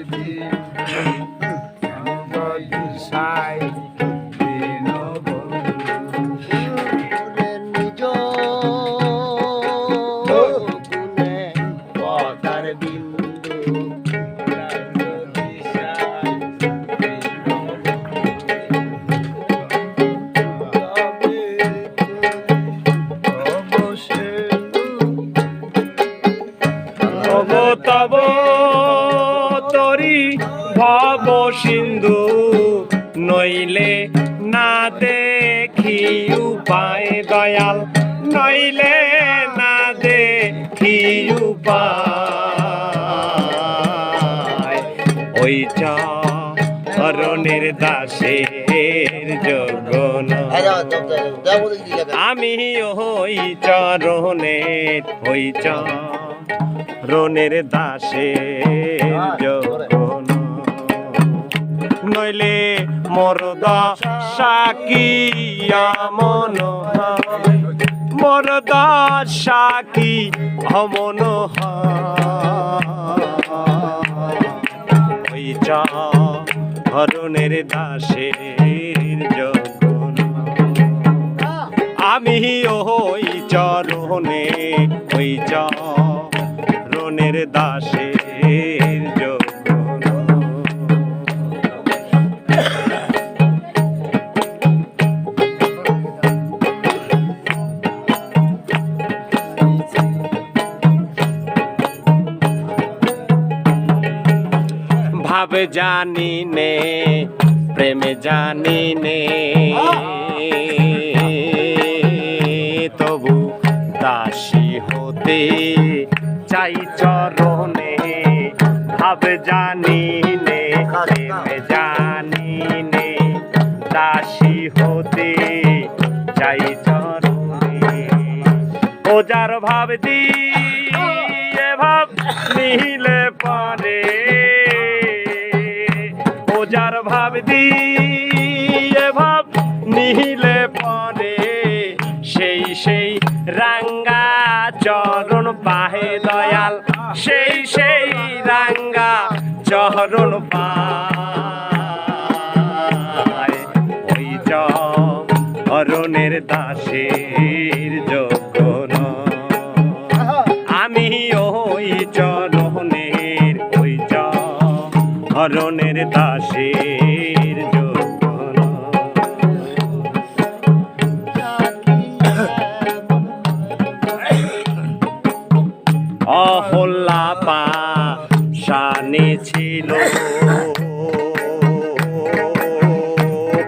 দাসী সিন্ধু নইলে না দেখি উপায় দয়াল নইলে না দেখি উপায় ওই চরণের দাসের জগন। আমি ওই চরণের ওই চরণের দাসে যখন নইলে মরদ সাকি আমন মরদ সাকি অমন ওই চরণের দাসের যখন আমি ওই চরণে ওই চরণের দাসের ভাবে জানি নে প্রেমে জানি নে তবু দাসী হতে চাই চরণে, ভাবে জানি নে প্রেমে জানি নে দাসী হতে চাই চরণে, ও যার ভাব দিয়ে, ভাব নিলে পারে। ভাব দিয়ে ভাব পরে সেই সেই রাঙ্গা চরণ পাহে দয়াল। সেই সেই রাঙ্গা চরণ পায়। ওই চরণের দাসের যখন আমি ওই চরণের ওই চরণের দাসের অহল্লা পা শানে ছিল।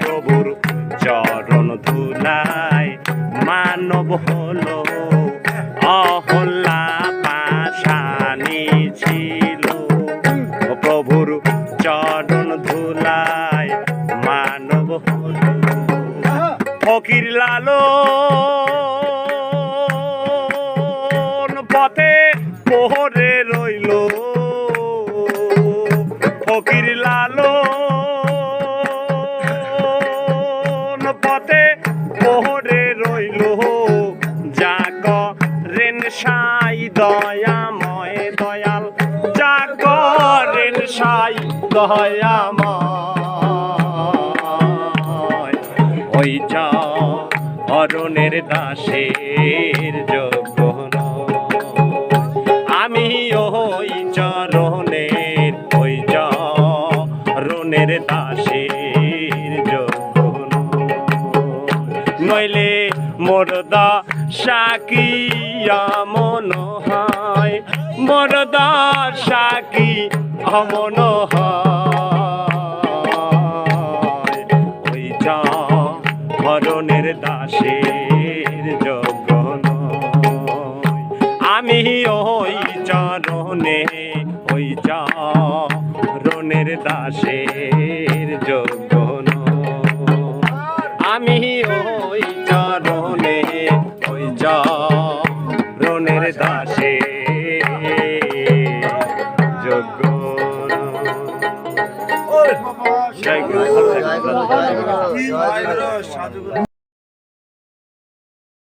প্রভুর চরণ ধুলায় মানব হলো। অহল্লা পাশানি ছিল। প্রভুর চরণ ধুলায় মানব হলো। ফকির লালো পোহরে রইল। ফকির লালো পথে পোহরে রইল। জাগ রেন সাই দয়াময় দয়াল। জাগ রেন সাই দয়াময়। ওই চা অরণের দাসের যখন চরণের দাসের যখন নইলে মোরদা সাকিয়া মন হয়? মোরদা সাকি হয়? ওই যা মরণের দাসের নয়। আমি ওই দাসের যোগ্য নয়। আমি ওই চরণে ওই চরণের দাসে যোগ্য। সাধু